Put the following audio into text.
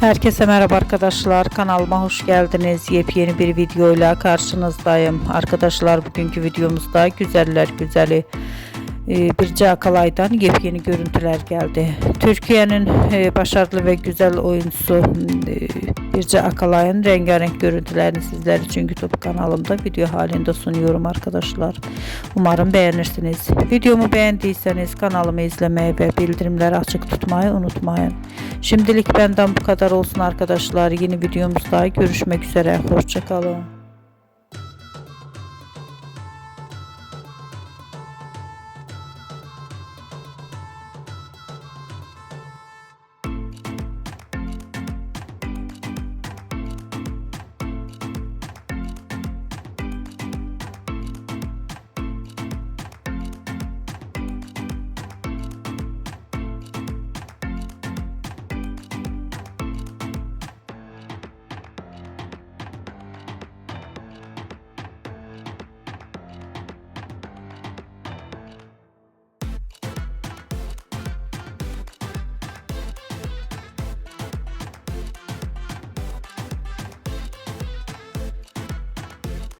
Herkese merhaba arkadaşlar. Kanalıma hoş geldiniz. Yepyeni bir videoyla karşınızdayım. Arkadaşlar bugünkü videomuzda güzeller güzeli e, Birce Akalay'dan yepyeni görüntüler geldi. Türkiye'nin e, başarılı ve güzel oyuncusu e, Birce Akalay'ın rengarenk görüntülerini sizler için YouTube kanalımda video halinde sunuyorum arkadaşlar. Umarım beğenirsiniz. Videomu beğendiyseniz kanalımı izlemeyi ve bildirimleri açık tutmayı unutmayın. Şimdilik benden bu kadar olsun arkadaşlar. Yeni videomuzda görüşmek üzere. Hoşçakalın.